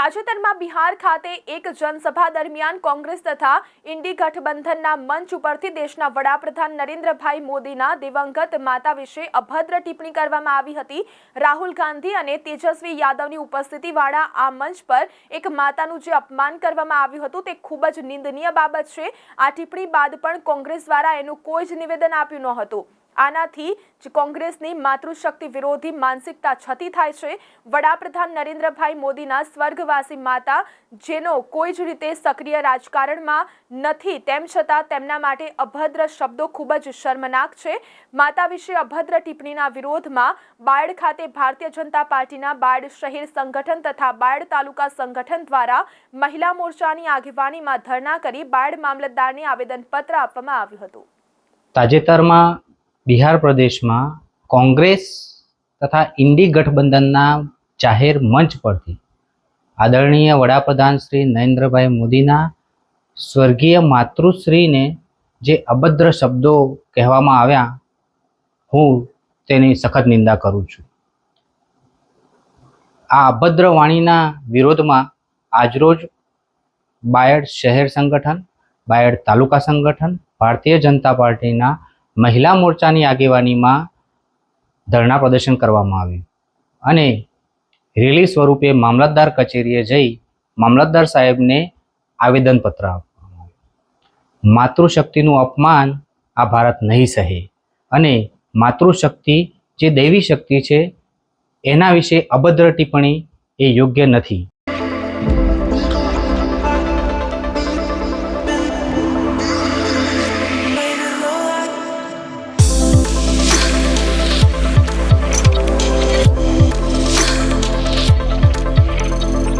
તાજેતરમાં બિહાર ખાતે એક જનસભા દરમિયાન કોંગ્રેસ તથા ઇન્ડી ગઠબંધનના મંચ ઉપરથી દેશના વડાપ્રધાન નરેન્દ્રભાઈ મોદીના દિવંગત માતા વિશે અભદ્ર ટિપ્પણી કરવામાં આવી હતી. રાહુલ ગાંધી અને તેજસ્વી યાદવની ઉપસ્થિતિવાળા આ મંચ પર એક માતાનું જે અપમાન કરવામાં આવ્યું હતું તે ખૂબ જ નિંદનીય બાબત છે. આ ટિપ્પણી બાદ પણ કોંગ્રેસ દ્વારા એનું કોઈ જ નિવેદન આપ્યું ન હતું. આનાથી જ કોંગ્રેસની માતૃશક્તિ વિરોધી માનસિકતા છતી થાય છે. વડાપ્રધાન નરેન્દ્રભાઈ મોદીના સ્વર્ગવાસી માતા, જેનો કોઈ જ રીતે સક્રિય રાજકારણમાં નથી, તેમ છતાં તેમના માટે અભદ્ર શબ્દો ખૂબ જ શર્મનાક છે. માતા વિશે અભદ્ર ટિપ્પણીના વિરોધમાં બાયડ ખાતે ભારતીય જનતા પાર્ટીના બાયડ શહેર સંગઠન તથા બાયડ તાલુકા સંગઠન દ્વારા મહિલા મોરચાની આગેવાનીમાં ધરણા કરી બાયડ મામલતદારને આવેદનપત્ર આપવામાં આવ્યું હતું. તાજેતરમાં બિહાર પ્રદેશમાં કોંગ્રેસ તથા ઇન્ડી ગઠબંધનના જાહેર મંચ પરથી આદરણીય વડાપ્રધાન શ્રી નરેન્દ્રભાઈ મોદીના સ્વર્ગીય માતૃશ્રીને જે અભદ્ર શબ્દો કહેવામાં આવ્યા, હું તેની સખત નિંદા કરું છું. આ અભદ્ર વાણીના વિરોધમાં આજરોજ બાયડ શહેર સંગઠન, બાયડ તાલુકા સંગઠન, ભારતીય જનતા પાર્ટીના મહિલા મોરચાની આગેવાનીમાં ધરણા પ્રદર્શન કરવામાં આવ્યું અને રેલી સ્વરૂપે મામલતદાર કચેરીએ જઈ મામલતદાર સાહેબને આવેદનપત્ર આપવામાં આવ્યું. માતૃશક્તિનું અપમાન આ ભારત નહીં સહે અને માતૃશક્તિ જે દૈવી શક્તિ છે, એના વિશે અભદ્ર ટિપ્પણી એ યોગ્ય નથી.